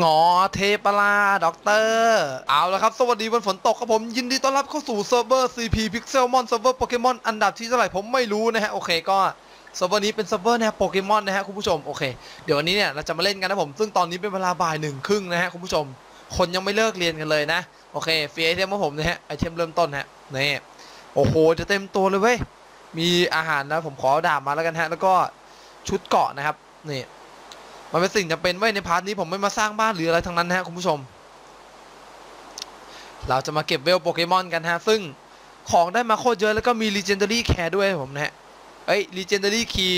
งอเทปลาด็อกเตอร์เอาละครับ สวัสดีวันฝนตกครับผม ยินดีต้อนรับเข้าสู่เซิร์ฟเวอร์ CP Pixelmon เซิร์ฟเวอร์โปเกมอนอันดับที่เท่าไหร่ผมไม่รู้นะฮะ โอเคก็เซิร์ฟเวอร์นี้เป็นเซิร์ฟเวอร์นะฮะโปเกมอนนะฮะคุณผู้ชม โอเค เดี๋ยววันนี้เนี่ยเราจะมาเล่นกันนะผม ซึ่งตอนนี้เป็นเวลาบ่ายหนึ่งครึ่งนะฮะคุณผู้ชม คนยังไม่เลิกเรียนกันเลยนะ โอเคฟรีไอเทมของผมนะฮะไอเทมเริ่มต้นฮะนี่โอ้โหจะเต็มตัวเลยเว้ยมีอาหารนะผมขอดาบมาแล้วกันฮะแล้วก็ชุดเกาะนะครับนี่ มันเป็นสิ่งจำเป็นไว้ในพาร์ทนี้ผมไม่มาสร้างบ้านหรืออะไรทั้งนั้นนะฮะคุณผู้ชม เราจะมาเก็บเวลโปเกมอนกันฮะ ซึ่งของได้มาโคตรเยอะแล้วก็มี Legendary Care ด้วยผมนะฮะเอ้ย Legendary Key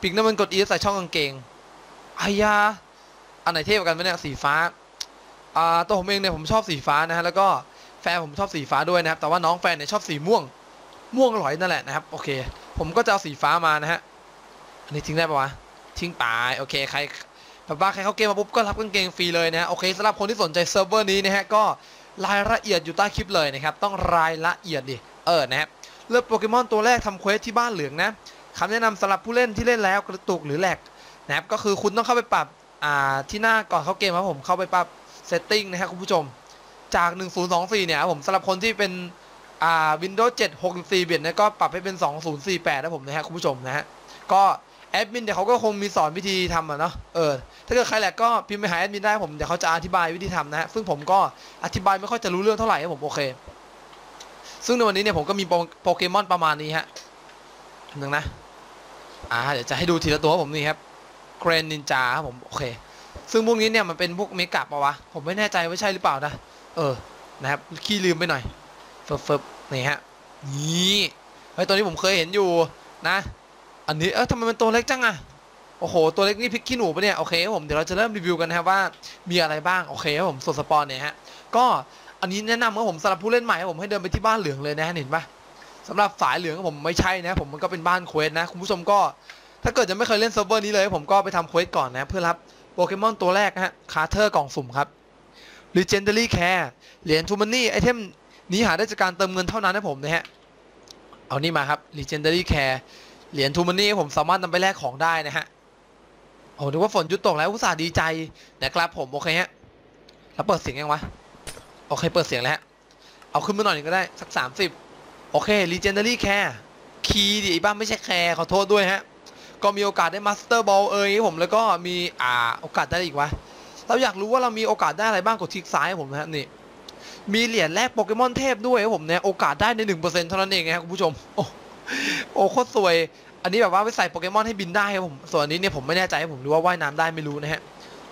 ปิกน้ำมันกด E ใส่ช่องกางเกงอายาอันไหนเท่กว่ากันไหมเนี่ยสีฟ้าอ่าตัวผมเองเนี่ยผมชอบสีฟ้านะฮะแล้วก็แฟนผมชอบสีฟ้าด้วยนะครับ แต่ว่าน้องแฟนเนี่ยชอบสีม่วง ม่วงอร่อยนั่นแหละนะครับ โอเค ผมก็จะเอาสีฟ้ามานะฮะ อันนี้ทิ้งได้ปะวะ ทิ้งไปโอเค ใคร แบบว่าใครเข้าเกมมาปุ๊บก็รับกางเกงฟรีเลยนะฮะโอเคสำหรับคนที่สนใจเซิร์ฟเวอร์นี้นะฮะก็รายละเอียดอยู่ใต้คลิปเลยนะครับต้องรายละเอียดดิเออนะครับเลือกโปเกมอนตัวแรกทำเควสที่บ้านเหลืองนะคำแนะนำสำหรับผู้เล่นที่เล่นแล้วกระตุกหรือแหลกนะครับก็คือคุณต้องเข้าไปปรับอ่าที่หน้าก่อนเข้าเกมครับผมเข้าไปปรับเซตติ้งนะฮะคุณผู้ชมจาก 1024 เนี่ยผมสำหรับคนที่เป็นอ่า Windows 7 64 บิตเนี่ยก็ปรับให้เป็น 2048นะผมนะฮะคุณผู้ชมนะฮะก็ แอดมินเดี๋ยวเขาก็คงมีสอนวิธีทำอะเนาะเออถ้าเกิดใครแหลกก็พิมพ์ไปหาแอดมินได้ผมเดี๋ยวเขาจะอธิบายวิธีทำนะฮะซึ่งผมก็อธิบายไม่ค่อยจะรู้เรื่องเท่าไหร่ครับผมโอเค ซึ่งในวันนี้เนี่ยผมก็มีโปเกมอนประมาณนี้ฮะหนึ่งนะอ่าเดี๋ยวจะให้ดูทีละตัวผมนี่ครับเกรนนินจาครับผมโอเค ซึ่งพวกนี้เนี่ยมันเป็นพวกเมกะปะวะผมไม่แน่ใจว่าใช่หรือเปล่านะเออนะครับขี้ลืมไปหน่อยเฟิบเฟิบนี่ฮะนี่เฮ้ยตัวนี้ผมเคยเห็นอยู่นะ อันนี้เออทำไมมันตัวเล็กจังอะโอ้โห ตัวเล็กนี่พริกขี้หนูปะเนี่ย โอเคครับผม เดี๋ยวเราจะเริ่มรีวิวกันนะครับว่ามีอะไรบ้าง โอเคครับผมส่วนสปอนเนี่ยฮะ ก็อันนี้แนะนำครับผมสำหรับผู้เล่นใหม่ครับผมให้เดินไปที่บ้านเหลืองเลยนะเห็นปะสำหรับสายเหลืองผมไม่ใช่นะผมมันก็เป็นบ้านเควสนะคุณผู้ชมก็ ถ้าเกิดยังไม่เคยเล่นเซิร์ฟเวอร์นี้เลยผมก็ไปทำเควสก่อนนะเพื่อรับโปเกมอนตัวแรกนะฮะคาร์เทอร์กล่องสุ่มครับ Legendary Care เหรียญทูมันนี่ไอเทมนี้หาได้จากการเติมเงินเท่านั้นนะผมนะฮะเอานี่มาครับ Legendary Care เเหรียญทูมันนี่ผมสามารถนำไปแลกของได้นะฮะโอ้นึกว่าฝนหยุดตกแล้วอุตส่าห์ดีใจนะครับผมโอเคฮะแล้วเปิดเสียงยังวะโอเคเปิดเสียงแล้วฮะเอาขึ้นมาหน่อยหนึงก็ได้สัก30โอเค Legendary Care คีย์ดิบ้าไม่ใช่แคร์ขอโทษด้วยฮะก็มีโอกาสได้มาสเตอร์บอลเอ้ยผมแล้วก็มีอ่าโอกาสได้อีกวะเราอยากรู้ว่าเรามีโอกาสได้อะไรบ้างกดคลิกซ้ายผมนะฮะนี่มีเหรียญแลกโปเกมอนเทพด้วยครับผมเนี่ยโอกาสได้ในหนึ่งเปอร์เซ็นต์เท่านั้นเองนะครับคุณผู้ชมโอ้โอ้โคตรสวย อันนี้แบบว่าไปใส่โปเกมอนให้บินได้ครับผม ส่วนอันนี้เนี่ยผมไม่แน่ใจให้ผมดูว่าว่ายน้ำได้ไม่รู้นะฮะ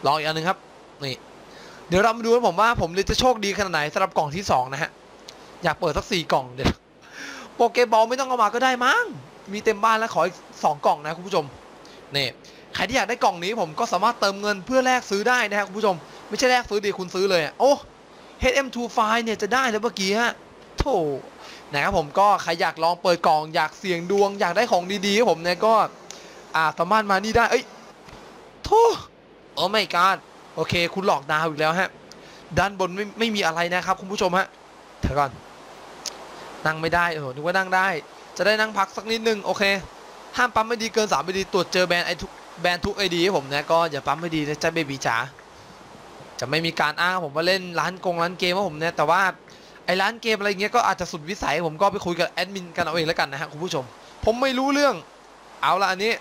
ลองอีกอันหนึงครับ นี่ เดี๋ยวเรามาดูกันผมว่าผมจะโชคดีขนาดไหนสำหรับกล่องที่สองนะฮะ อยากเปิดสักสี่กล่องเดี๋ยวโปเกบอลไม่ต้องเอามาก็ได้มั้ง มีเต็มบ้านแล้วขออีกสองกล่องนะคุณผู้ชม นี่ ใครที่อยากได้กล่องนี้ผมก็สามารถเติมเงินเพื่อแลกซื้อได้นะฮะคุณผู้ชม ไม่ใช่แลกซื้อดีคุณซื้อเลยอะโอ้ HM25 เนี่ยจะได้แล้วเมื่อกี้ฮะ โถนะครับผมก็ใครอยากลองเปิดกล่องอยากเสี่ยงดวงอยากได้ของดีๆครับผมเนี่ยก็อ่าสามารถมานี่ได้เอ้ยโถโอ้ไม่การโอเค คุณหลอกดาวอีกแล้วฮะ ด้านบนไม่ไม่มีอะไรนะครับคุณผู้ชมฮะเดี๋ยก่อน นั่งไม่ได้เออนึกว่านั่งได้ จะได้นั่งพักสักนิดนึงโอเค ห้ามปั๊มไม่ดีเกินสามไม่ดีตรวจเจอแบรนด์ไอทุกแบรนด์ทุกไอดีผมนะก็อย่าปั๊มไม่ดีนะจ๊ะเบบีจ๋าจะไม่มีการอ้างผมว่าเล่นร้านกงร้านเกมว่าผมเนี่ยแต่ว่า ไอ้ร้านเกมอะไรเงี้ยก็อาจจะสุดวิสัยผมก็ไปคุยกับแอดมินกันเอาเองแล้วกันนะฮะคุณผู้ชม ผมไม่รู้เรื่อง เอาละอันนี้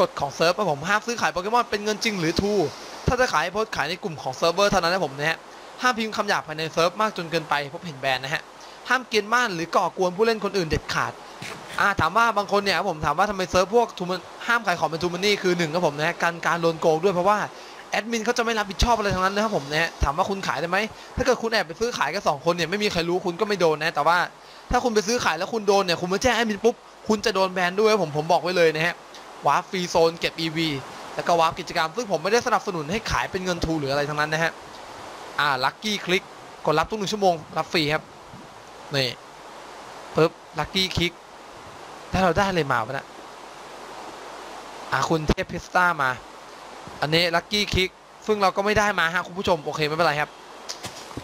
กฎของเซิร์ฟผมห้ามซื้อขายโปเกมอนเป็นเงินจริงหรือทูถ้าจะขายโพสขายในกลุ่มของเซิร์ฟเวอร์เท่านั้นนะผมนะฮะห้ามพิมพ์คำหยาบภายในเซิร์ฟมากจนเกินไปพบเห็นแบนนะฮะห้ามเกณฑ์ม่านหรือก่อกวนผู้เล่นคนอื่นเด็ดขาดอ่าถามว่าบางคนเนี่ยผมถามว่าทำไมเซิร์ฟพวกทูมันห้ามขายของเป็นทูมันนี่คือหนึ่งครับผมนะฮะการการโดนโกงด้วยเพราะว่า แอดมินเขาจะไม่รับผิดชอบอะไรทั้งนั้นนะครับผมนะฮะถามว่าคุณขายได้ไหมถ้าเกิดคุณแอบไปซื้อขายกันสองคนเนี่ยไม่มีใครรู้คุณก็ไม่โดนนะแต่ว่าถ้าคุณไปซื้อขายแล้วคุณโดนเนี่ยคุณมาแจ้งแอดมินปุ๊บคุณจะโดนแบนด้วยผมผมบอกไว้เลยนะฮะวาร์ปฟรีโซนเก็บ EV แล้วก็วาร์ปกิจกรรม ซึ่งผมไม่ได้สนับสนุนให้ขายเป็นเงินทูหรืออะไรทั้งนั้นนะฮะอ่าลัคกี้คลิกกดรับทุกหนึ่งชั่วโมงรับฟรีครับนี่ปึ๊บลัคกี้คลิกถ้าเราได้เลยมาวะนะอ่าคุณเทพพิสต้ามา อันนี้ลัคกี้คลิกซึ่งเราก็ไม่ได้มาฮะคุณผู้ชมโอเคไม่เป็นไรครับ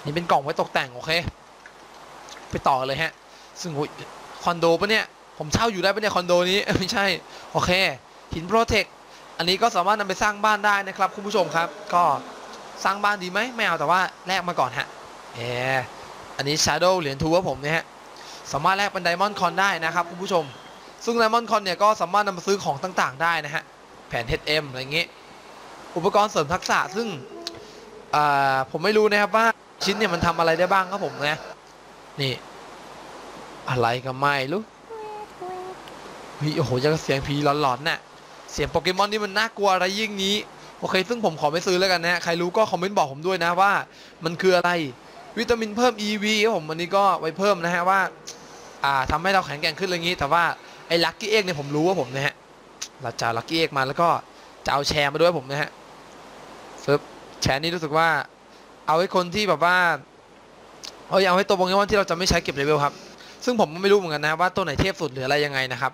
นี่เป็นกล่องไว้ตกแต่งโอเค ไปต่อเลยฮะ ซึ่งคอนโดปะเนี่ย ผมเช่าอยู่ได้ปะเนี่ยคอนโดนี้ไม่ใช่โอเค หินโปรเทคอันนี้ก็สามารถนำไปสร้างบ้านได้นะครับคุณผู้ชมครับ ก็สร้างบ้านดีไหมไม่เอาแต่ว่าแลกมาก่อนฮะเอออันนี้ Shadow เหรียญทูครับผมเนี่ยฮะสามารถแลกเป็น Diamond Con ได้นะครับคุณผู้ชม ซึ่ง Diamond Con เนี่ยก็สามารถนำมาซื้อของต่างๆ ได้นะฮะแผ่น HM อะไรอย่างงี้ อุปกรณ์เสริมทักษะซึ่งผมไม่รู้นะครับว่าชิ้นเนี่ยมันทำอะไรได้บ้างครับผมนะนี่ อะไรก็ไม่รู้มีโอ้โหยังเสียงผีหลอนๆน่ะเสียงโปเกมอนนี่มันน่ากลัวอะไรยิ่งนี้โอเค ซึ่งผมขอไม่ซื้อแล้วกันนะฮะใครรู้ก็คอมเมนต์บอกผมด้วยนะว่า มันคืออะไรวิตามินเพิ่ม EV ครับผมวันนี้ก็ไว้เพิ่มนะฮะว่า อ่าทำให้เราแข็งแกร่งขึ้นอะไรอย่างนี้ แต่ว่าไอ้ลัคกี้เอ็กเนี่ยผมรู้ว่าผมนะฮะเราจะลัคกี้เอ็กมาแล้วก็จะเอาแชร์มาด้วยผมนะฮะ ฟึบแชร์นี่รู้สึกว่า เอาให้คนที่แบบว่าเอาเอาให้ตัวโปเกมอนที่เราจะไม่ใช้เก็บเลเวลครับ ซึ่งผมก็ไม่รู้เหมือนกันนะว่าตัวไหนเทพสุดหรืออะไรยังไงนะครับ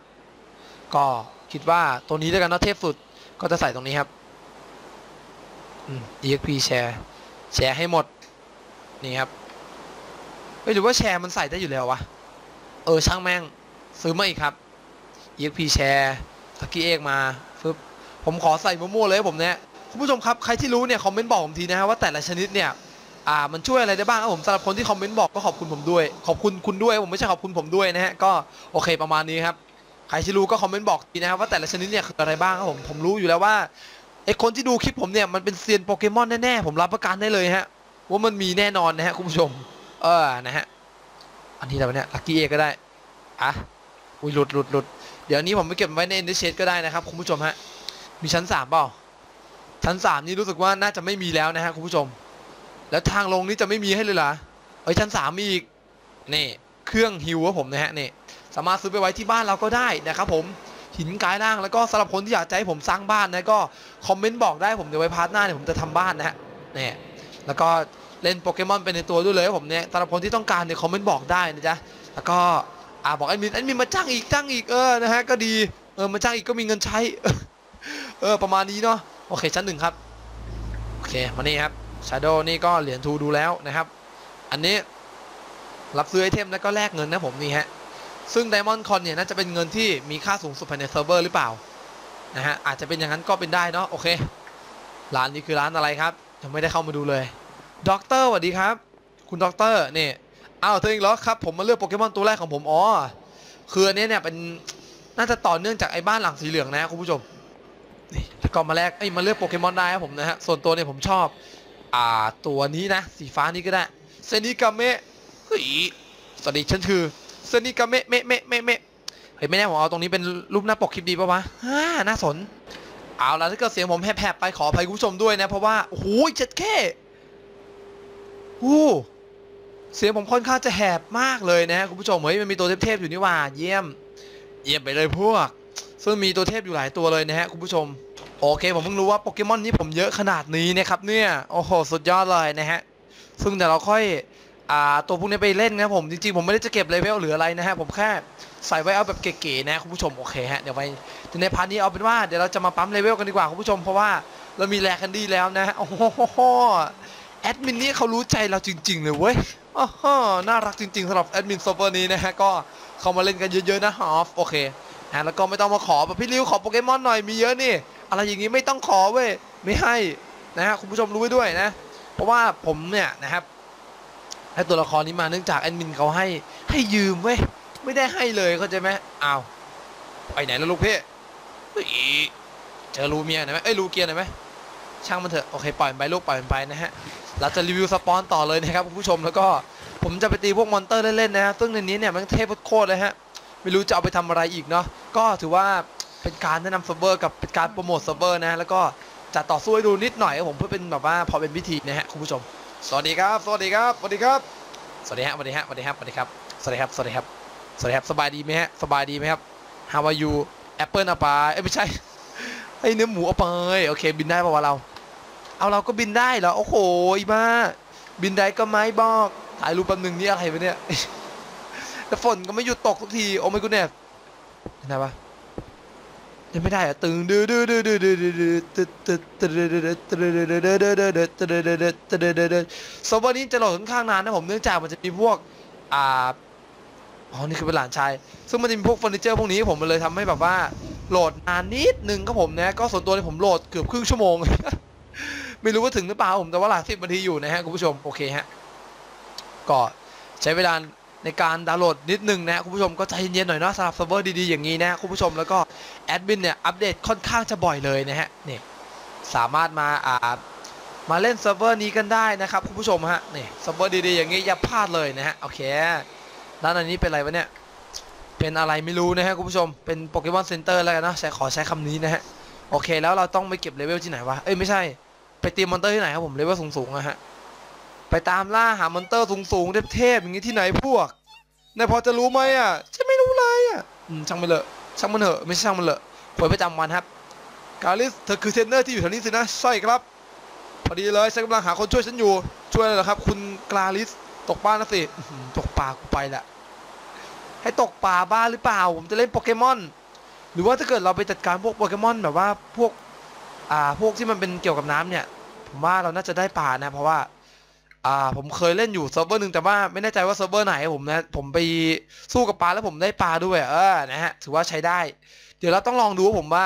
ก็คิดว่าตัวนี้ด้วยกันเนาะเทพสุดก็จะใส่ตรงนี้ครับอืม exp แชร์แชร์ให้หมด นี่ครับเฮ้ยหรือว่าแชร์มันใส่ได้อยู่แล้ววะเออช่างแม่งซื้อมาอีกครับ exp แชร์ตะกี้เอกมาฟึบผมขอใส่มั่วๆเลยผมเนี่ย คุณผู้ชมครับใครที่รู้เนี่ยคอมเมนต์บอกผมทีนะฮะว่าแต่ละชนิดเนี่ยอ่ามันช่วยอะไรได้บ้างครับผมสำหรับคนที่คอมเมนต์บอกก็ขอบคุณผมด้วย ขอบคุณคุณด้วยผมไม่ใช่ขอบคุณผมด้วยนะฮะก็โอเคประมาณนี้ครับใครที่รู้ก็คอมเมนต์บอกทีนะครับว่าแต่ละชนิดเนี่ยคืออะไรบ้างครับผมผมรู้อยู่แล้วว่าไอคนที่ดูคลิปผมเนี่ยมันเป็นเซียนโปเกมอนแน่ๆผมรับประกันได้เลยฮะว่ามันมีแน่นอนนะฮะคุณผู้ชม เออนะฮะอันนี้อะไรวเนี่ยลัคกี้เอก็ได้อะอุ้ยหลุดหลุดหลุดเดี๋ยวนี้ผมไปเก็บไว้ในเอ็นดิเชก็ได้นะครับคุณผู้ชมฮะมีชั้นสามเปล่า ชั้นสามนี่รู้สึกว่าน่าจะไม่มีแล้วนะฮะคุณผู้ชม แล้วทางลงนี่จะไม่มีให้เลยเหรอเอ้ยชั้นสามมีอีกนี่เครื่องฮิวครับผมนะฮะนี่สามารถซื้อไปไว้ที่บ้านเราก็ได้นะครับผมหินกายล่างแล้วก็สำหรับคนที่อยากจะให้ผมสร้างบ้านนะก็คอมเมนต์บอกได้ผมเดี๋ยวไว้พาร์ทหน้าเนี่ยผมจะทำบ้านนะฮะนี่แล้วก็เล่นโปเกมอนไปในตัวด้วยเลยผมเนี่ยสำหรับคนที่ต้องการเนี่ยคอมเมนต์บอกได้นะจ๊ะแล้วก็อ่าบอกแอดมินแอดมินมาจ้างอีกจ้างอีกเออนะฮะก็ดีเออมาจ้างอีกก็มีเงินใช้ เออประมาณนี้เนาะ โอเคชั้นหนึ่งครับ โอเค มานี่ครับ Shadow นี่ก็เหรียญทูดูแล้วนะครับ อันนี้รับซื้อไอเทมแล้วก็แลกเงินนะผมนี่ฮะ ซึ่ง Diamond Con เนี่ยน่าจะเป็นเงินที่มีค่าสูงสุดภายในเซิร์ฟเวอร์หรือเปล่านะฮะอาจจะเป็นอย่างนั้นก็เป็นได้เนาะโอเค ร้านนี้คือร้านอะไรครับยังไม่ได้เข้ามาดูเลยด็อกเตอร์สวัสดีครับ คุณด็อกเตอร์นี่อ้าวเธอเองเหรอครับผมมาเลือกโปเกมอนตัวแรกของผมอ๋อคืออันนี้เนี่ยเป็นน่าจะต่อเนื่องจากไอ้บ้านหลังสีเหลืองนะคุณผู้ชม นี่แล้วก็มาแลกเอ้ยมาเลือกโปเกมอนได้ครับผมนะฮะส่วนตัวเนี่ยผมชอบอ่าตัวนี้นะ สีฟ้านี้ก็ได้เซนิกาเมะเฮ้ยสวัสดีฉันคือเซนิกาเมะเมะเมะเมะเมะเฮ้ยไม่แน่ผมเอาตรงนี้เป็นรูปหน้าปกคลิปดีป่าวะฮ่าน่าสน เอาละถ้าเกิดเสียงผมแหบๆไปขออภัยคุณผู้ชมด้วยนะ เพราะว่าโอ้โหเจ็ดแค่โอ้เสียงผมค่อนข้างจะแหบมากเลยนะฮะคุณผู้ชมเฮ้ยมันมีตัวเทพๆอยู่นี่ว่า เยี่ยม เยี่ยมไปเลยพวก ซึ่งมีตัวเทพอยู่หลายตัวเลยนะฮะคุณผู้ชม โอเคผมเพิ่งรู้ว่าโปเกมอนนี้ผมเยอะขนาดนี้นะครับเนี่ย โอ้โห สุดยอดเลยนะฮะ ซึ่งเดี๋ยวเราค่อยอ่าตัวพวกนี้ไปเล่นนะผมจริงๆ ผมไม่ได้จะเก็บเลเวลหรืออะไรนะฮะ ผมแค่ใส่ไว้เอาแบบเก๋ๆนะคุณผู้ชมโอเคฮะเดี๋ยวไปในพาร์ทนี้เอาเป็นว่าเดี๋ยวเราจะมาปั๊มเลเวลกันดีกว่าคุณผู้ชมเพราะว่าเรามีแลกันดีแล้วนะฮะโอ้โหแอดมินนี่เขารู้ใจเราจริง ๆ เลยเว้ยอ้โหน่ารักจริงๆสำหรับแอดมินโซเฟอร์นี้นะฮะก็เข้ามาเล่นกันเยอะๆนะฮอฟโอเค นะแล้วก็ไม่ต้องมาขอแบบพี่ริวขอโปเกมอนหน่อยมีเยอะนี่ อะไรอย่างนี้ไม่ต้องขอเว้ยไม่ให้นะฮะคุณผู้ชมรู้ไว้ด้วยนะ เพราะว่าผมเนี่ยนะครับให้ตัวละครนี้มาเนื่องจากแอดมินเขาให้ให้ยืมเว้ยไม่ได้ให้เลยเข้าใจไหมอ้าวไปไหนแล้วลูกเพ่เจอรูเมียหน่อยไหมเอ้ยรูเกียร์หน่อยไหมช่างมันเถอะโอเคปล่อยมันไปลูกปล่อยมันไปนะฮะเราจะรีวิวสปอนต่อเลยนะครับคุณผู้ชมแล้วก็ผมจะไปตีพวกมอนเตอร์เล่นๆนะฮะซึ่งในนี้เนี่ยมันเทพโคตรเลยฮะ ไม่รู้จะเอาไปทำอะไรอีกเนาะก็ถือว่าเป็นการแนะนำเซิร์ฟเวอร์กับเป็นการโปรโมทเซิร์ฟเวอร์นะแล้วก็จะต่อสู้ให้ดูนิดหน่อยครับผมเพื่อเป็นแบบว่าพอเป็นพิธีนะฮะคุณผู้ชม สวัสดีครับ สวัสดีครับสวัสดีครับสวัสดีฮะสวัสดีฮะสวัสดีครับสวัสดีครับสวัสดีครับสวัสดีครับสวัสดีครับสบายดีไหมฮะสบายดีไหมครับ How are you Apple เอาไปเอ้ยไม่ใช่ไอ้เนื้อหมูเอาไปโอเค บินได้ป่าวเรา เอาเราก็บินได้เหรอโอ้โหอีบ้าบินได้ก็ไม่บอกถ่ายรูปแป๊บหนึงนี่อะไรวะเนี่ย แต่ฝนก็ไม่หยุดตกทุกทีโอ้ไม่กูเนี่ยเห็นไหมปะยังไม่ได้อะตึงดื้อดื้อดื้อดื้อดื้อดื้อดื้อตึ๊ดตึ๊ดตึ๊ดตึ๊ดตึ๊ดตึ๊ดตึ๊ดตึ๊ดตึ๊ดตึ๊ดตึ๊ดตึ๊ดตึ๊ดตึ๊ดตึ๊ดตึ๊ดตึ๊ดตึ๊ดตึ๊ดเซิร์ฟเวอร์นี้จะโหลดค่อนข้างนานนะผมเนื่องจากมันจะมีพวกอ่าอ๋อนี่คือเป็นหลานชายซึ่งมันจะมีพวกเฟอร์นิเจอร์พวกนี้ผมมันเลยทำให้แบบว่าโหลดนานนิดนึงครับผมนะก็ส่วนตัวเนี่ยผมโหลดเกือบครึ่งชั่วโมงเไม่รู้ว่าถึงหรือเปล่าผมแต่ว่าหลักสิบนาทีอยู่นะฮะคุณผู้ชมโอเคฮะก็ใช้เวลา ในการดาวน์โหลดนิดนึงนะคุณผู้ชมก็ใจเย็นๆหน่อยเนาะสำหรับเซิร์ฟเวอร์ดีๆอย่างนี้นะคุณผู้ชมแล้วก็แอดมินเนี่ยอัปเดตค่อนข้างจะบ่อยเลยนะฮะนี่สามารถมาอ่ามาเล่นเซิร์ฟเวอร์นี้กันได้นะครับคุณผู้ชมฮะนี่เซิร์ฟเวอร์ดีๆอย่างนี้อย่าพลาดเลยนะฮะโอเคด้านอันนี้เป็นอะไรวะเนี่ยเป็นอะไรไม่รู้นะฮะคุณผู้ชมเป็นโปเกมอนเซ็นเตอร์แล้วกันนะใช้ขอใช้คำนี้นะฮะโอเคแล้วเราต้องไปเก็บเลเวลที่ไหนวะเอ้ยไม่ใช่ไปตีมอนเตอร์ที่ไหนครับผมเลเวลสูงๆอะฮะ ไปตามล่าหามอนเตอร์สูงๆเทพๆอย่างงี้ที่ไหนพวกนายพอจะรู้ไหมอะฉันไม่รู้เลยอะอืมช่างมันเลอะช่างมันเถอะไม่ใช่ช่างมันเลอะผลประจำวันครับกาลิสเธอคือเทรนเนอร์ที่อยู่แถวนี้สินะใช่ครับพอดีเลยฉันกำลังหาคนช่วยฉันอยู่ช่วยเลยเหรอครับ คุณกาลิสตกปลานะสิอื้อหือตกปลากูไปละให้ตกปลาบ้าหรือเปล่า ผมจะเล่นโปเกมอน หรือว่าถ้าเกิดเราไปจัดการพวกโปเกมอนแบบว่าพวกอ่าพวกที่มันเป็นเกี่ยวกับน้ำเนี่ย ผมว่าเราน่าจะได้ปลานะเพราะว่า อ่าผมเคยเล่นอยู่เซิร์ฟเวอร์หนึ่งแต่ว่าไม่แน่ใจว่าเซิร์ฟเวอร์ไหนผมนะ ผมไปสู้กับปลาแล้วผมได้ปลาด้วย เออนะฮะถือว่าใช้ได้ เดี๋ยวเราต้องลองดูว่าผมว่า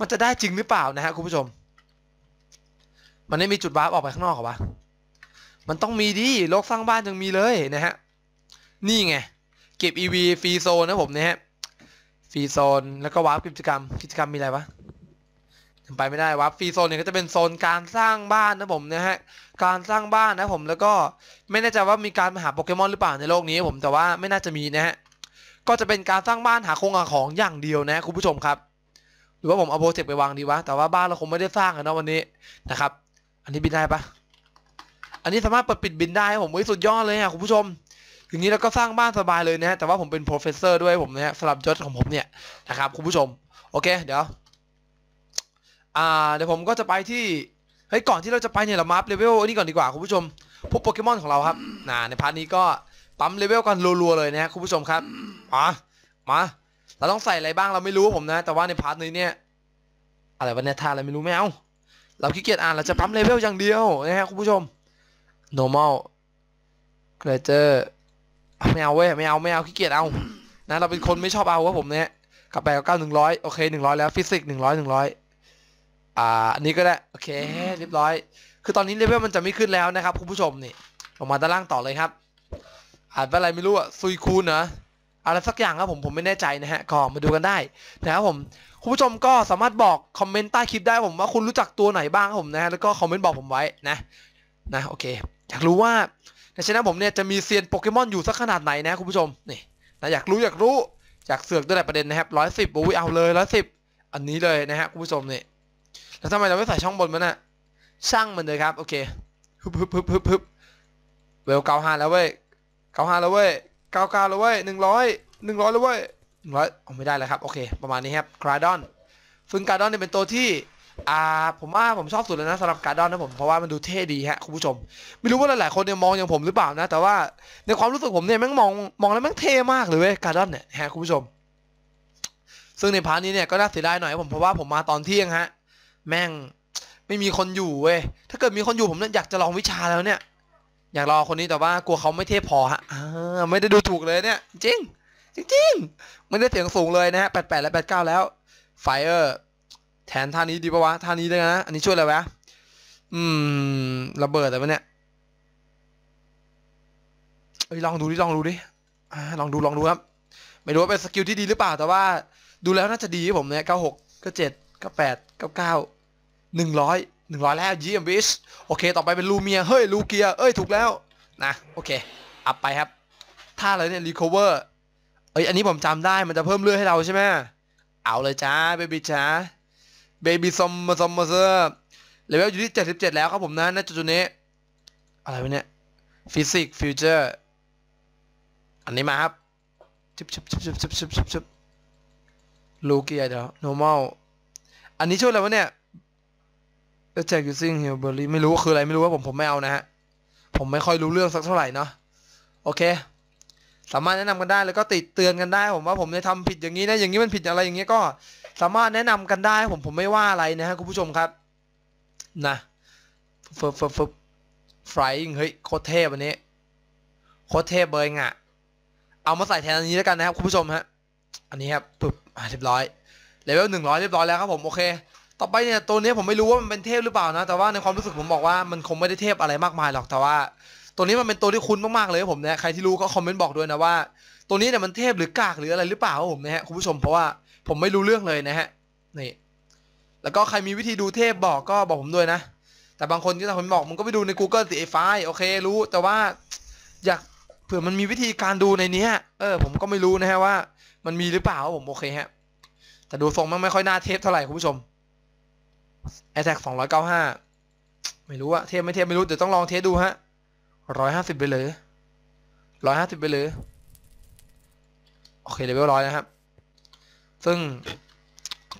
มันจะได้จริงหรือเปล่านะฮะคุณผู้ชม มันไม่มีจุดวาร์ปออกไปข้างนอกหรอวะมันต้องมีดิโลกสร้างบ้านยังมีเลยนะฮะนี่ไง เก็บ EV ฟรีโซนนะผมเนะฮะฟรีโซนแล้วก็วาร์ปกิจกรรม กิจกรรมมีอะไรวะ ไปไม่ได้วาร์ปฟรีโซนเนี่ยก็จะเป็นโซนการสร้างบ้านนะผมนะฮะการสร้างบ้านนะผมแล้วก็ไม่แน่ใจว่ามีการหาโปเกมอนหรือเปล่าในโลกนี้ผมแต่ว่าไม่น่าจะมีนะฮะก็จะเป็นการสร้างบ้านหาโครงหาของอย่างเดียวนะคุณผู้ชมครับ หรือว่าผมเอาโปรเจกต์ไปวางดีวะแต่ว่าบ้านเราคงไม่ได้สร้างกันนะวันนี้นะครับ อันนี้บินได้ปะอันนี้สามารถเปิดปิดบินได้ครับผมวิสุดยอดเลยอะคุณผู้ชมอย่างนี้เราก็สร้างบ้านสบายเลยนะฮะแต่ว่าผมเป็น professor ด้วยผมนะฮะสำหรับยศของผมเนี่ยนะครับคุณผู้ชมโอเค เดี๋ยว อ่าเดี๋ยวผมก็จะไปที่เฮ้ยก่อนที่เราจะไปเนี่ยเรามาอัพเลเวลนี้ก่อนดีกว่าคุณผู้ชมพวกโปเกมอนของเราครับนะในพาร์ทนี้ก็ปั๊มเลเวลกันรัวๆเลยนะฮะคุณผู้ชมครับมามาเราต้องใส่อะไรบ้างเราไม่รู้ผมนะ แต่ว่าในพาร์ทนี้เนี่ยอะไรวะเนี่ยท่าอะไรไม่รู้ไม่เอาเราขี้เกียจอ่านเราจะปั๊มเลเวลอย่างเดียวนะฮะคุณผู้ชม normal creature ไม่เอาเว้ยไม่เอาไม่เอาขี้เกียจเอานะเราเป็นคนไม่ชอบเอาครับผมเนี่ยกลับไปกับเก้าหนึ่งร้อยโอเคหนึ่งร้อยแล้วฟิสิกส์หนึ่งร้อยหนึ่งร้อย อ่าอันนี้ก็ได้ โอเค เรียบร้อย คือตอนนี้เลเวลมันจะไม่ขึ้นแล้วนะครับคุณผู้ชมนี่ลงมาด้านล่างต่อเลยครับอ่านว่าอะไรไม่รู้อะซุยคูนนะอะไรสักอย่างครับผมผมไม่แน่ใจนะฮะก็มาดูกันได้นะครับผมคุณผู้ชมก็สามารถบอกคอมเมนต์ใต้คลิปได้ผมว่าคุณรู้จักตัวไหนบ้างครับผมนะฮะแล้วก็คอมเมนต์บอกผมไว้นะนะโอเค อยากรู้ว่าในช่องผมเนี่ยจะมีเซียนโปเกมอนอยู่สักขนาดไหนนะคุณผู้ชมนี่นะอยากรู้อยากรู้อยากเสือกด้วยแหละประเด็นนะครับร้อยสิบอุ้ยเอาเลยร้อยสิบอันนี้เลยนะฮะคุณผู้ชมนี่ แล้วทำไมเราไม่ใส่ช่องบนมันน่ะช่างมันเลยครับ โอเคฮึบฮึบฮึบฮึบฮึบเวลเก้าห้าแล้วเว้ยเก้าห้าแล้วเว้ยเก้าเก้าแล้วเว้ยหนึ่งร้อยหนึ่งร้อยแล้วเว้ยหนึ่งร้อยเอาไม่ได้แล้วครับโอเค ประมาณนี้ครับกราดอนซึ่งกราดอนเนี่ยเป็นตัวที่อ่าผมว่าผมชอบสุดเลยนะสำหรับการดอนนะผมเพราะว่ามันดูเท่ดีฮะคุณผู้ชม ไม่รู้ว่าหลายๆคนเนี่ยมองอย่างผมหรือเปล่านะ แต่ว่าในความรู้สึกผมเนี่ยแม่งมองมองแล้วแม่งเท่มากเลยเว้ยการดอนเนี่ยฮะคุณผู้ชม ซึ่งในพาร์ทนี้เนี่ยก็น่าเสียดายหน่อยผมเพราะว่าผมมาตอนเที่ยงฮะ แม่งไม่มีคนอยู่เว้ย ถ้าเกิดมีคนอยู่ผมเนี่ยอยากจะลองวิชาแล้วเนี่ย อยากลองคนนี้แต่ว่ากลัวเขาไม่เท่พอฮะไม่ได้ดูถูกเลยเนี่ย จริง จริงๆไม่ได้เสียงสูงเลยนะฮะแปดแปดและแปดเก้าแล้วไฟเออร์แทนท่านี้ดีปะวะท่านี้เลยนะ อันนี้ช่วยอะไรวะ อืม ระเบิดแต่วะเนี่ยเอ้ยลองดูดิลองดูดิอ่าลองดูลองดูครับ ไม่รู้ว่าเป็นสกิลที่ดีหรือเปล่าแต่ว่าดูแล้วน่าจะดีผมเนี่ยเก้าหกเก้าเจ็ด เก้าแปดเก้าเก้าหนึ่งร้อยหนึ่งร้อยแล้วยี่ยมวิชโอเค ต่อไปเป็นลูเมีย เฮ้ย ลูเกีย เอ้ย ถูกแล้ว นะ โอเค อัพไปครับ ถ้าเะไเนี่ย รีคอเวอร์ เอ้ย อันนี้ผมจำได้ มันจะเพิ่มเลือดให้เราใช่ไหม เอาเลยจ้า เบบี้จ้า เบบี้ซอมมาซอมมาเซอร์เลเวลอยู่ที่เจ็ดสิบเจ็ดแล้วครับผมนะณจุดนี้ อะไรวะเนี่ย ฟิสิกส์ ฟิวเจอร์ อันนี้มาครับชิบชิบชิบชิบชิบชิบชิบลูเกียเดี๋ยว normal อันนี้ช่วยอะไรวะเนี่ย attack using hillbilly ไม่รู้ว่าคืออะไรไม่รู้ว่าผมผมไม่เอานะฮะ ผมไม่ค่อยรู้เรื่องสักเท่าไหร่เนาะโอเค สามารถแนะนำกันได้แล้วก็ติดเตือนกันได้ผมว่าผมได้ทำผิดอย่างนี้นะอย่างนี้มันผิดอะไรอย่างเงี้ยก็ สามารถแนะนำกันได้ผมผมไม่ว่าอะไรนะฮะคุณผู้ชมครับนะฟึบฟึบฟึบฟรายเฮ้ยโคตรเทพอันนี้โคตรเทพเบยงอะเอามาใส่แทนอันนี้แล้วกันนะครับคุณผู้ชมฮะอันนี้ครับปึ๊บอ่าเรียบร้อย เลเวลหนึ่งร้อยเรียบร้อยแล้วครับผมโอเค ต่อไปเนี่ยตัวนี้ผมไม่รู้ว่ามันเป็นเทพหรือเปล่านะ แต่ว่าในความรู้สึกผมบอกว่ามันคงไม่ได้เทพอะไรมากมายหรอกแต่ว่า ตัวนี้มันเป็นตัวที่คุ้นมากๆเลยผมเนี่ยใครที่รู้ก็คอมเมนต์บอกด้วยนะว่า ตัวนี้เนี่ยมันเทพหรือกากหรืออะไรหรือเปล่าครับผมนะฮะคุณผู้ชมเพราะว่าผมไม่รู้เรื่องเลยนะฮะนี่แล้วก็ใครมีวิธีดูเทพบอกก็บอกผมด้วยนะ แต่บางคนที่ทาผมบอกมึงก็ไปดูใน Google สิไอ้ไฟล์โอเครู้ แต่ว่าอยากเผื่อมันมีวิธีการดูในนี้เออผมก็ไม่รู้นะฮะว่า มันมีหรือเปล่าผมโอเคฮะ แต่ดูทรงมันไม่ค่อยน่าเทพเท่าไหร่คุณผู้ชมแอตแทกสองร้อยเก้าห้าไม่รู้อะเทพไม่เทพไม่รู้ เดี๋ยวต้องลองเทสดูฮะร้อยห้าสิบไปเลยร้อยห้าสิบไปเลย โอเคเลเวลร้อยนะครับ ซึ่ง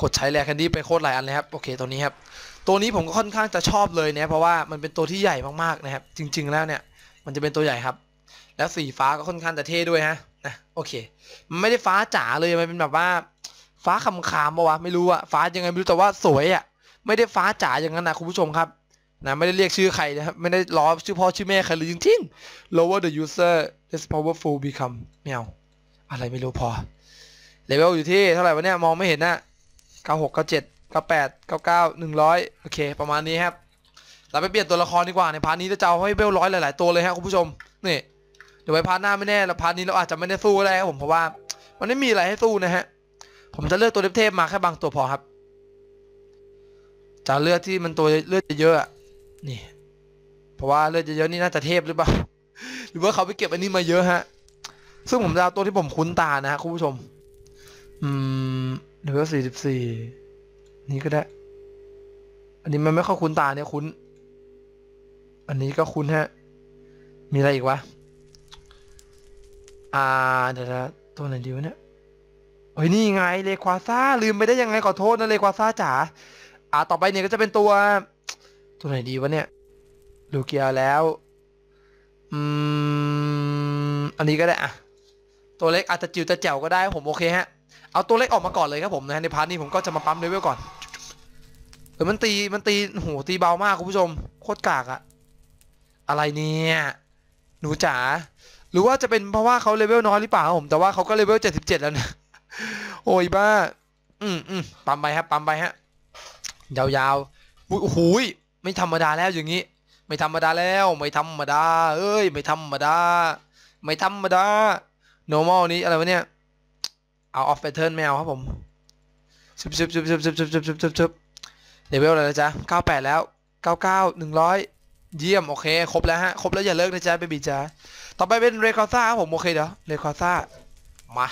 กดใช้แรแคนดี้ไปโคตรหลายอันเลยครับ โอเคตัวนี้ครับ ตัวนี้ผมก็ค่อนข้างจะชอบเลยนะเพราะว่ามันเป็นตัวที่ใหญ่มากๆนะครับ จริง ๆ แล้วเนี่ย มันจะเป็นตัวใหญ่ครับ แล้วสีฟ้าก็ค่อนข้างจะเท่ด้วยฮะนะโอเค มันไม่ได้ฟ้าจ๋าเลยมันเป็นแบบว่า ฟ้าคำคามปะวะไม่รู้อะฟ้ายังไงไม่รู้แต่ว่าสวยอะไม่ได้ฟ้าจ๋าอย่างนั้นนะคุณผู้ชมครับนะไม่ได้เรียกชื่อใครนะครับไม่ได้ล้อชื่อพ่อชื่อแม่ใครเลยจริงๆ lower the user less powerful become ไม่เอะไรไม่รู้พอเลเวลอยู่ที่เท่าไหร่วะเนี่ยมองไม่เห็นนะ96 97 98 99 100 โอเค ประมาณนี้ครับ เราไปเปลี่ยนตัวละครดีกว่าในพาร์ทนี้จะเอาให้เบลร้อยหลาย ๆ ตัวเลยครับคุณผู้ชมนี่เดี๋ยวไปพาร์ทหน้าไม่แน่แล้วพาร์ทนี้เราอาจจะไม่ได้สู้ก็ได้ครับผมเพราะว่า มันไม่มีอะไรให้สู้นะฮะ ผมจะเลือกตัวเทพมาแค่บางตัวพอครับจะเลือกที่มันตัวเลือดเยอะๆนี่ เพราะว่าเลือดเยอะๆนี่น่าจะเทพหรือเปล่า หรือว่าเขาไปเก็บอันนี้มาเยอะฮะ ซึ่งผมจะเอาตัวที่ผมคุ้นตานะฮะคุณผู้ชม อืมเลเวลสี่สิบสี่นี่ก็ได้ อันนี้มันไม่ค่อยคุ้นตาเนี่ยคุ้น อันนี้ก็คุ้นฮะ มีอะไรอีกวะ อ่าเดี๋ยวนะตัวไหนดีวะเนี่ย เฮ้ยนี่ไงเลควาซ่าลืมไปได้ยังไงขอโทษนะเลควาซ่าจ๋าอ่าต่อไปเนี่ยก็จะเป็นตัว ตัวไหนดีวะเนี่ยลูเกียแล้วอืมอันนี้ก็ได้อะตัวเล็กอาจจะจิ๋วจะแจ๋วก็ได้ผมโอเคฮะเอาตัวเล็กออกมาก่อนเลยครับผมนะในพาร์ทนี้ผมก็จะมาปั๊มเลเวลก่อนเออมันตีมันตีโหตีเบามากคุณผู้ชมโคตรกากอะอะไรเนี่ยหนูจ๋าหรือว่าจะเป็นเพราะว่าเขาเลเวลน้อยหรือเปล่าผมแต่ว่าเขาก็เลเวลเจ็ดสิบเจ็ดแล้วนะ โอ้ยบ้า อืมอืมปั๊มไปครับปั๊มไปฮะ ยาวๆอุ๊ยโอ้โหยไม่ธรรมดาแล้วอย่างนี้ ไม่ธรรมดาแล้ว ไม่ธรรมดา เอ้ย ไม่ธรรมดา ไม่ธรรมดา normal นี้อะไรวะเนี่ย เอา off pattern ไม่เอาครับผมชึบชึบชึบชึบชึบชึบชึบชึบชึบชึบเลเวลอะไรนะจ๊ะ98แล้ว99 100เยี่ยม โอเค ครบแล้วฮะ ครบแล้วอย่าเลิกนะจ๊ะเบบีจ๊ะต่อไปเป็นเรคอซ่าครับผม โอเคเดี๋ยวเรคอซ่ามา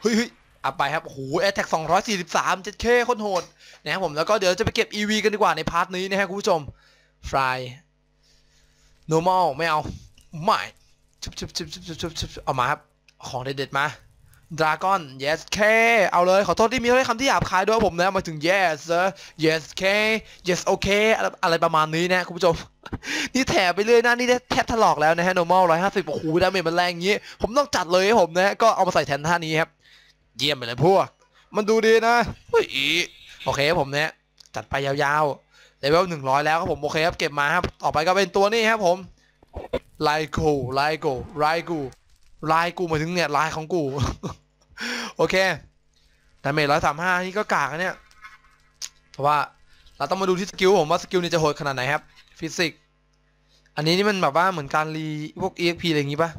เฮ้ยเฮ้ย อาไปครับโอ้โหแอตแทก243 7K โคนโหดนะครับผมแล้วก็เดี๋ยวจะไปเก็บ EV กันดีกว่าในพาร์ทนี้นะฮะคุณผู้ชม Fly normal ไม่เอาไม่ชุบชุบชุบชุบชุบชุบชุบเอามาครับ ของเด็ดๆมา Dragon yes K เอาเลย ขอโทษที่มีถ้อยคำที่หยาบคายด้วยผมนะมาถึง yes sir yes K yes okay อะไรอะไรประมาณนี้นะคุณผู้ชม นี่แถไปเรื่อยนะ นี่แทบถลอกแล้วนะฮะ normal 150 โอ้โหดาเมจมันแรงอย่างนี้ ผมต้องจัดเลยผมนะ ก็เอามาใส่แทนท่านี้ครับ เยี่ยมไปเลยพวก มันดูดีนะเฮ้ยโอเคครับผมเนี่ยจัดไปยาวๆเลเวลหนึ่งร้อยแล้วครับผมโอเคครับเก็บมาครับต่อไปก็เป็นตัวนี้ครับผมไลโกไลโกไลกูไลกูหมายถึงเนี่ยลายของกู โอเคดาเมจร้อยสามห้านี่ก็กากนะเนี่ย เพราะว่าเราต้องมาดูที่สกิลผมว่าสกิลนี้จะโหดขนาดไหนครับ ฟิสิกส์อันนี้นี่มันแบบว่าเหมือนการรีพวก EXP อะไรอย่างงี้ปะ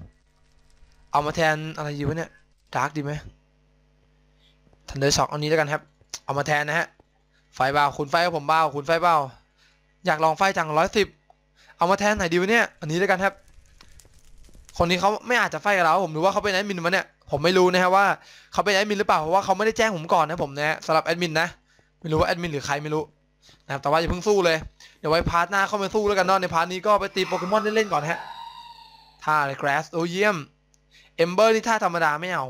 เอามาแทนอะไรอยู่วะเนี่ยดาร์กดีไหม ทันเดอร์ช็อคอันนี้แล้วกันครับ เอามาแทนนะฮะ ไฟเบาคุณไฟกับผมเบาคุณไฟเบาอยากลองไฟจังร้อยสิบเอามาแทนไหนดีวะเนี่ย อันนี้แล้วกันครับ คนนี้เขาไม่อาจจะไฟกับเรา ผมหรือว่าเขาเป็นแอดมินมาเนี่ย ผมไม่รู้นะฮะว่าเขาเป็นแอดมินหรือเปล่า เพราะว่าเขาไม่ได้แจ้งผมก่อนนะผมนะสำหรับแอดมินนะ ไม่รู้ว่าแอดมินหรือใครไม่รู้นะครับ แต่ว่าอย่าเพิ่งสู้เลย เดี๋ยวไว้พาร์ทหน้าเข้ามาสู้แล้วกันเนาะ ในพาร์ทนี้ก็ไปตีโปเกมอนเล่นๆก่อนฮะท่าอะไรแกรสโอเยี่ยม เอมเบอร์นี่ท่าธรรมดาไม่เอา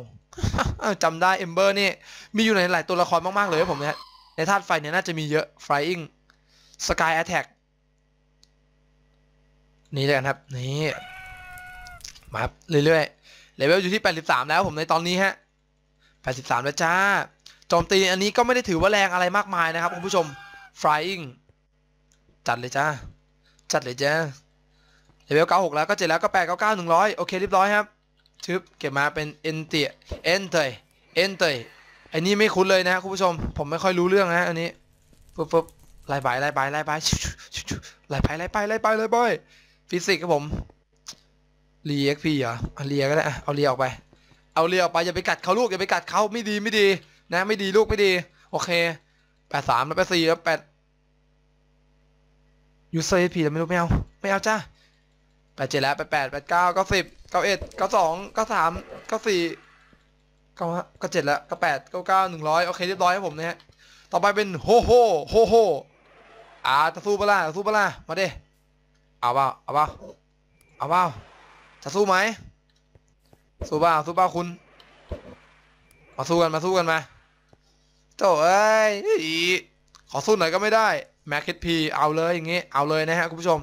จำได้เอมเบอร์นี่มีอยู่ในหลายตัวละครมากๆเลยผมเนี่ยในธาตุไฟเนี่ยน่าจะมีเยอะ Flying Sky Attack นี่เลยกันครับ นี่มาครับเรื่อยๆเลเวลอยู่ที่ 83 แล้วผมในตอนนี้ฮะ 83 แล้วจ้าโจมตีอันนี้ก็ไม่ได้ถือว่าแรงอะไรมากมายนะครับคุณผู้ชม Flying จัดเลยจ้า จัดเลยจ้าเลเวล 96 แล้วก็7แล้วก็8 99 100 โอเคเรียบร้อยครับ ชึบเก็บมาเป็นเอ็นเตียเอ็นเตยเอ็นเตยไอ้นี่ไม่คุ้นเลยนะคุณผู้ชม ผมไม่ค่อยรู้เรื่องนะอันนี้ปึ๊บปึ๊บไล่ไปไล่ไปไล่ไปไล่ไปไล่ไปไล่ไปไล่ไปฟิสิกส์ครับผมรีเอ็กพีเหรอเอาเรียก็ได้เอาเรียออกไป เอาเรียออกไปอย่าไปกัดเขาลูกอย่าไปกัดเขาไม่ดีไม่ดี นะ ไม่ดีลูกไม่ดี โอเคแปดสามแล้วแปดสี่แล้วแปดยูเซอร์พีแล้วไม่รู้ไม่เอาไม่เอาจ้าแปดเจ็ดแล้วแปดแปดแปดเก้าก้าสิบ เก้าเอ็ดเก้าสองเก้าสามเก้าสี่เก้าห้าเก้าเจ็ดแล้วเก้าแปดเก้าเก้าหนึ่งร้อยโอเคเรียบร้อยครับผมนะฮะต่อไปเป็นโฮโฮโฮโฮอ่าจะสู้ปะล่ะจะสู้ปะล่ะมาเดิเอาเปล่าเอาเปล่าเอาเปล่าจะสู้ไหมสู้เปล่าสู้เปล่าคุณ มาสู้กันมาสู้กันมาโถ่เอ้ยขอสู้หน่อยก็ไม่ได้แม็กพีเอาเลยอย่างงี้เอาเลยนะฮะคุณผู้ชม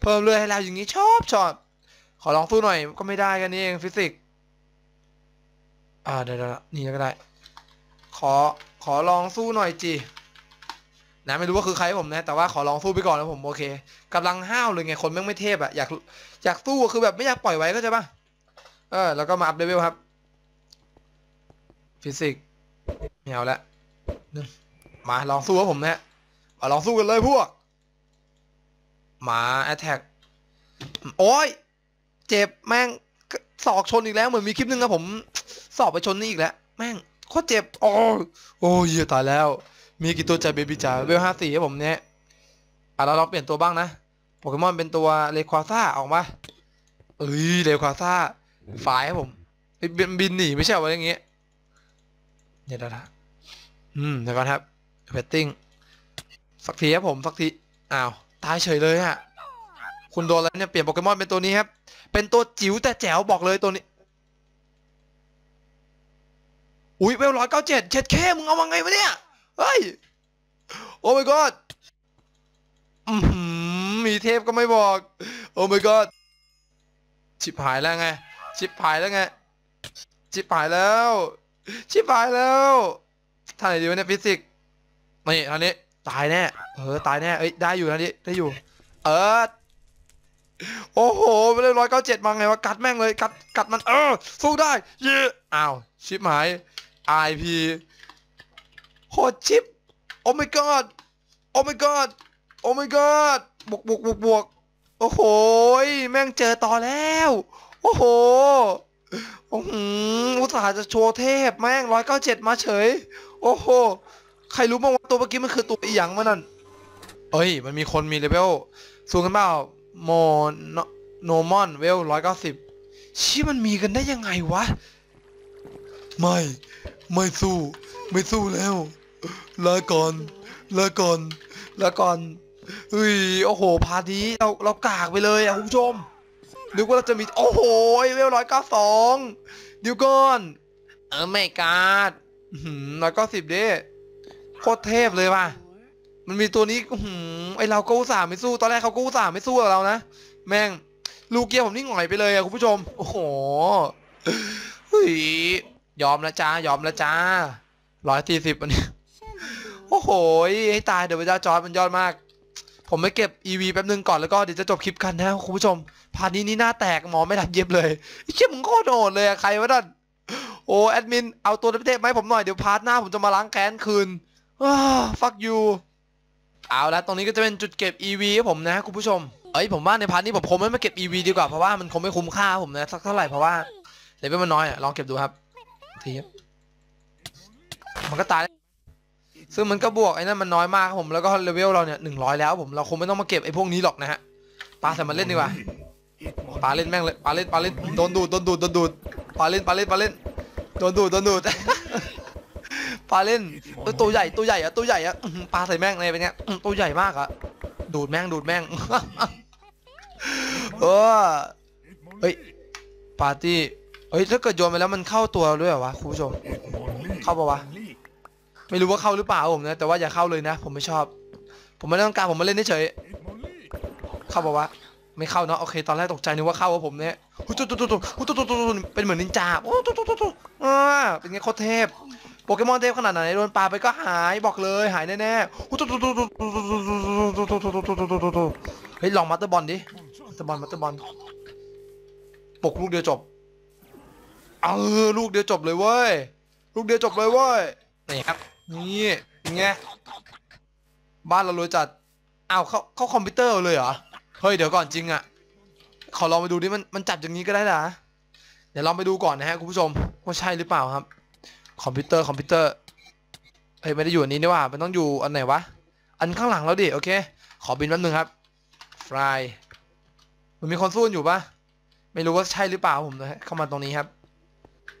เพิ่มเรื่อยให้เราอย่างงี้ชอบชอบ ขอลองสู้หน่อยก็ไม่ได้กันนี่เองฟิสิกส์อ่าเดี๋ยวนี่ก็ได้ ขอขอลองสู้หน่อยจีนะไม่รู้ว่าคือใครผมนะ แต่ว่าขอลองสู้ไปก่อนนะผมโอเคกำลังห้าวเลยไงคนแม่งไม่เทพอะอยากอยากสู้คือแบบไม่อยากปล่อยไว้ก็ใช่ปะเออแล้วก็มาอัพเลเวลครับ ฟิสิกส์ไม่เอาละมาลองสู้กับผมนะฮะมาลองสู้กันเลยพวก มาแอตแทกโอ้ย เจ็บแม่งศอกชนอีกแล้วเหมือนมีคลิปนึงอะผมสอบไปชนนี่อีกแล้ว แม่งโคตรเจ็บโอ้โอ้ยเหี้ยตายแล้ว มีกี่ตัวจ่าเบบี้จ๋าเวลห้าสี่ครับผมเนี่ยอะเราลองเปลี่ยนตัวบ้างนะโปเกมอนเป็นตัวเลควาซ่าออกมาเอ้ยเลควาซ่าฝ่ายครับผมบินบินหนีไม่ใช่เหรอะอย่างเงี้ยเดี๋ยนะอืมเดี๋ยวก่อนครับเวทติ้งสักทีครับผมสักทีอ้าวตายเฉยเลยฮะ คุณโดนแล้วเนี่ยเปลี่ยนโปเกมอนเป็นตัวนี้ครับ เป็นตัวจิ๋วแต่แจ๋วบอกเลยตัวนี้ อุ้ยเวลร้อยเก้าเจ็ดเช็ดแค่มึงเอามาไงวะเนี่ย เฮ้ย โอ้ my god มีเทพก็ไม่บอก โอ้ my god ชิบหายแล้วไง ชิบหายแล้วไง ชิบหายแล้ว ชิบหายแล้วท่าไหนดีวะเนี่ยฟิสิกส์นี่ท่านี้ตายแน่ เออ ตายแน่ เอ้ย ได้อยู่นะนี่ได้อยู่ เออ โอ้โหไปเลยร้อยเก้าเจ็ดมาไงวะกัดแม่งเลยกัดกัดมันเออสู้ได้เย่อ้าวชิบหาย IP โคตรชิปโอ้ my god โอ้ my god โอ้ my god บวกบวกบวกบวกโอ้โหแม่งเจอต่อแล้ว โอ้โหโอ้โหอุตส่าห์จะโชว์เทพแม่งร้อยเก้าเจ็ดมาเฉย โอ้โหใครรู้บ้างว่าตัวเมื่อกี้มันคือตัวอีหยังมานั่นเอ้ย มันมีคนมีเลเวลสูงกันเปล่า โมโนโนมอนเวลร้อยเก้าสิบชี้มันมีกันได้ยังไงวะ ไม่ ไม่สู้ ไม่สู้แล้วลาก่อนลาก่อนลาก่อนเฮ้ยโอ้โห พาดีเราเรากากไปเลยอะคุณผู้ชมนึกว่าเราจะมี โอ้โหเวลร้อยเก้าสองเดี๋ยวก่อน เออไม่กาดร้อยเก้าสิบเด้โคตรเทพเลยว่ะ มันมีตัวนี้หือไอเราก็อุตส่าห์ไม่สู้ ตอนแรกเขาก็อุตส่าห์ไม่สู้กับเรานะ แม่ง ลูกเกียร์ผมนี่หงอยไปเลยอะคุณผู้ชม โอ้โหเฮ้ยยอมล้วจ้ายอมล้วจ้าร้อยสี่สิบอันนี้โอ้โหให้ตายเดี๋ยวพระเจ้าจอร์ดมันยอดมาก ผมไปเก็บ EV แป๊บนึงก่อนแล้วก็เดี๋ยวจะจบคลิปกันนะคุณผู้ชมพาร์ทนี้นี่หน้าแตกหมอไม่ทันเย็บเลยเชี่ยมึงโคตรโหดเลยอะใครวะนั่นโอ้แอดมินเอาตัวเทพๆมาให้ผมหน่อยเดี๋ยวพาร์ทหน้าผมจะมาล้างแค้นคืนอ้า fuck you เอาละตรงนี้ก็จะเป็นจุดเก็บ EV ให้ผมนะคุณผู้ชมเอ้ยผมว่าในพาร์ทนี้ผมคงไม่มาเก็บ EV ดีกว่าเพราะว่ามันคงไม่คุ้มค่าผมนะสักเท่าไหร่เพราะว่าเลเวลมันน้อยอะลองเก็บดูครับทีครับมันก็ตายซึ่งมันก็บวกไอ้นั่นมันน้อยมากครับผมแล้วก็เลเวลเราเนี่ยหนึ่งร้อยแล้วผมเราคงไม่ต้องมาเก็บไอ้พวกนี้หรอกนะฮะปลาใส่มันเล่นดีกว่าปลาเล่นแม่งเลยปลาเล่นปลาเล่นโดนดูดโดนดูดโดนดูดปลาเล่นปลาเล่นปลาเล่นโดนดูดโดนดูด ปาเล่นเออตัวใหญ่ตัวใหญ่อะตัวใหญ่อะอื้อหือปาใส่แม่งเลยเป็นไงอื้อตัวใหญ่มากอะดูดแม่งดูดแม่ง เออเฮ้ยปาร์ตี้เฮ้ยถ้าเกิดโยนไปแล้วมันเข้าตัวด้วยเหรอวะคุณผู้ชม เข้าปะวะ ไม่รู้ว่าเข้าหรือเปล่าผมนะแต่ว่าอย่าเข้าเลยนะ ผมไม่ชอบ ผมไม่ได้ต้องการผมมาเล่นเฉยๆเข้าปะวะไม่เข้าเนาะโอเค ตอนแรกตกใจนึกว่าเข้าว่าผมเนี่ยหุตุ๊ตุ๊ตุ๊ตุ๊หุตุ๊ตุ๊ตุ๊ตุ๊เป็นเหมือนนินจาโอ้ตุ๊ตุ๊ตุ๊ตุ๊อ่าเป็นไงโคตรเทพ โปเกมอนเทพขนาดไหนโดนปลาไปก็หายบอกเลยหายแน่ๆเฮ้ยลองมาเตอร์บอลดิมาเตอร์บอลมาเตอร์บอลปกลูกเดียวจบเออลูกเดียวจบเลยเว้ยลูกเดียวจบเลยเว้ยนี่ครับนี่ยังไงบ้านเรารวยจัดอ้าวเข้าเข้าคอมพิวเตอร์เลยเหรอเฮ้ยเดี๋ยวก่อนจริงอะขอลองไปดูดิมันมันจัดอย่างนี้ก็ได้เหรอเดี๋ยวลองไปดูก่อนนะฮะคุณผู้ชมว่าใช่หรือเปล่าครับ คอมพิวเตอร์คอมพิวเตอร์เฮ้ยไม่ได้อยู่อันนี้นี่ว่ามันต้องอยู่อันไหนวะ อันข้างหลังแล้วดิ โอเค ขอบินแป๊บนึงครับฟรายมันมีคนสู้อยู่ปะไม่รู้ว่าใช่หรือเปล่าผมนะฮะเข้ามาตรงนี้ครับ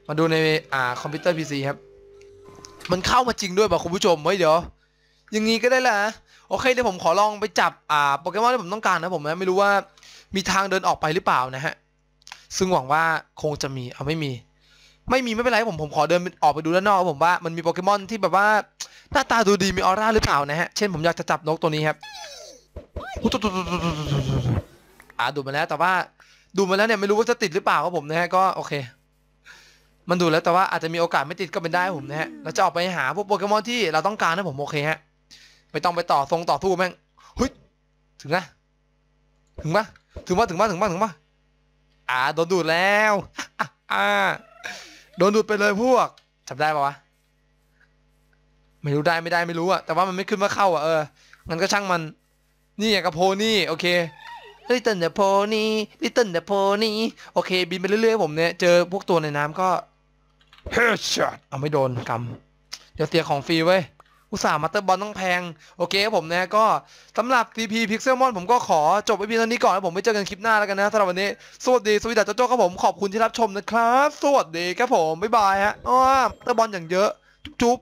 มาดูในอ่าคอมพิวเตอร์พีซีครับ มันเข้ามาจริงด้วยป่ะคุณผู้ชมเฮ้ยเดี๋ยวอย่างงี้ก็ได้แหละโอเคเดี๋ยวผมขอลองไปจับอ่าโปเกมอนที่ผมต้องการนะผมนะไม่รู้ว่ามีทางเดินออกไปหรือเปล่านะฮะซึ่งหวังว่าคงจะมีเอาไม่มี ไม่มีไม่เป็นไรผมผมขอเดินออกไปดูด้านนอกครับผมว่ามันมีโปเกมอนที่แบบว่าหน้าตาดูดีมีออร่าหรือเปล่านะฮะ เช่นผมอยากจะจับนกตัวนี้ครับอ่าดูมาแล้วแต่ว่าดูมาแล้วเนี่ยไม่รู้ว่าจะติดหรือเปล่าครับผมนะฮะก็โอเค มันดูแล้วแต่ว่าอาจจะมีโอกาสไม่ติดก็เป็นได้ครับผมนะฮะเราจะออกไปหาพวกโปเกมอนที่เราต้องการนะผมโอเคฮะไม่ต้องไปต่อทรงต่อสู้แม่งเฮ้ยถึงนะถึงปะถึงปะถึงปะถึงปะถึงปะอ่าโดนดูดแล้วอ่า โดนดูดไปเลยพวกจับได้ปะวะไม่รู้ได้ไม่ได้ไม่รู้อะแต่ว่ามันไม่ขึ้นว่าเข้าอะเอองั้นก็ช่างมันนี่ไงกับโพนี่โอเคลิตเติ้ลเดอะโพนี่ลิตเติ้ลเดอะโพนี่โอเค บินไปเรื่อยๆผมเนี่ยเจอพวกตัวในน้ำก็เฮดช็อตเอาไม่โดนกำเดี๋ยวเสียของฟรีเว้ย อุตส่าห์มาเตอร์บอลต้องแพง โอเคครับผมนะก็สำหรับ CP Pixelmon ผมก็ขอจบไว้เพียงเท่านี้ก่อนแล้วผมไปเจอกันคลิปหน้าแล้วกันนะสำหรับวันนี้ สวัสดีสวีดัสโจโจ้ครับผมขอบคุณที่รับชมนะครับ สวัสดีครับผม บ๊ายบายฮะอ้อเตอร์บอลอย่างเยอะ จุ๊บ